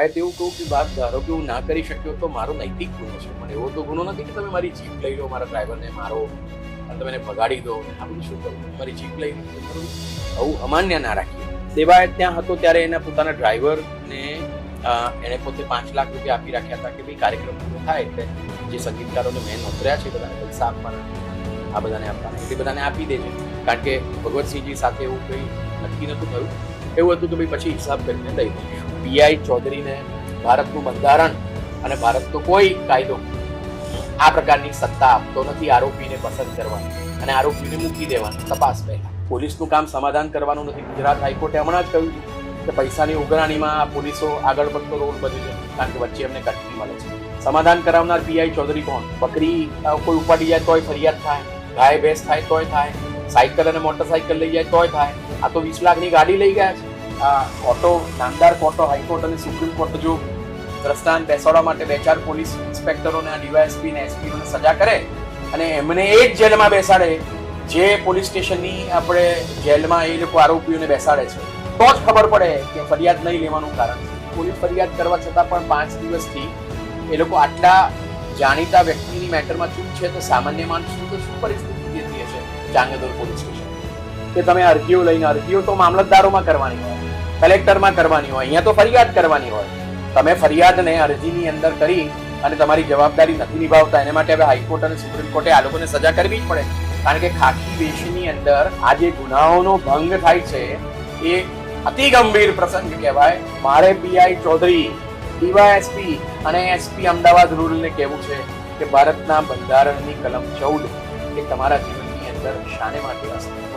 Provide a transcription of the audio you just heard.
દેવાય એવું કહું કે વાત ધારો કે હું ના કરી શક્યો તો મારો નૈતિક ગુનો છે. મને એવો તો ગુનો નથી કે તમે મારી જીપ લઈ લો, મારા ડ્રાઈવરને મારો તમે એને ભગાડી દો આ બધું શું કરું મારી જીપ લઈ લો. આવું અમાન્ય ના રાખીએ. દેવાયત ત્યાં હતો ત્યારે એના પોતાના ડ્રાઈવરને એણે પોતે પાંચ લાખ રૂપિયા આપી રાખ્યા હતા કે ભાઈ કાર્યક્રમ પૂરો થાય એટલે જે સંગીતકારોને મેં નોતર્યા છે, બધાને પૈસા આપવાના આ બધાને આપવાના એ બધાને આપી દેજે કારણ કે ભગવતસિંહજી સાથે એવું કંઈ નક્કી નહોતું થયું એવું હતું કે ભાઈ પછી હિસાબ કરીને દઈ દઈશું. પીઆઈ ચૌધરીને ભારતનું બંધારણ અને ભારતનો કોઈ કાયદો આ પ્રકારની સત્તા આપતો નથી, આરોપીને પસંદ કરવાની અને આરોપીને મૂકી દેવાની તપાસ પહેલા. પોલીસનું કામ સમાધાન કરવાનું નથી. ગુજરાત હાઈકોર્ટે હમણાં જ કહ્યું કે પૈસાની ઉઘરાણીમાં પોલીસો આગળ પડતો રોલ બન્યું છે કારણ કે વચ્ચે એમને કટકી મળે છે. સમાધાન કરાવનાર પીઆઈ ચૌધરી કોણ? બકરી કોઈ ઉપાડી જાય તોય ફરિયાદ થાય, ગાય ભેંસ થાય તોય થાય, સાયકલ અને મોટરસાયકલ લઈ જાય તોય થાય. આ તો વીસ લાખની ગાડી લઈ ગયા છે. આ ઓટો નામદાર કોર્ટો હાઈકોર્ટ અને સુપ્રીમ કોર્ટ જો દ્રષ્ટાંત બેસાડવા માટે બે ચાર પોલીસ ઇન્સ્પેક્ટરોને, ડીવાયએસપી ને એસપીઓને સજા કરે અને એમને એ જ જેલમાં બેસાડે, જે પોલીસ સ્ટેશનની આપણે જેલમાં એ લોકો આરોપીઓને બેસાડે છે. તો જ ખબર પડે કે ફરિયાદ નહીં લેવાનું કારણ છે. પોલીસ ફરિયાદ કરવા છતાં પણ પાંચ દિવસથી એ લોકો આટલા જાણીતા વ્યક્તિની મેટરમાં ચૂક છે તો સામાન્ય માણસનું તો શું પરિસ્થિતિ થતી હશે ચાંગદોર પોલીસ સ્ટેશન? કે તમે અરજીઓ લઈને, અરજીઓ તો મામલતદારોમાં કરવાની હોય. કલેક્ટરમાં કરવાની હોય, અહીંયા તો ફરિયાદ કરવાની હોય. તમે ફરિયાદને અરજીની અંદર કરી અને તમારી જવાબદારી નથી નિભાવતા, એને માટે હવે હાઈકોર્ટ અને સુપ્રીમ કોર્ટે આ લોકોને સજા કરવી જ પડે. કારણ કે ખાખી દેશની અંદર આ જે ગુનાઓનો ભંગ થાય છે, એ અતિ ગંભીર પ્રસંગ કહેવાય. મારે પીઆઈ ચૌધરી ડીવાયએસપી અને એસપી અમદાવાદ રૂરલને કહેવું છે કે ભારતના બંધારણની કલમ ચૌદ એ તમારા જીવનની અંદર શાને માટે અસ્તિત્વ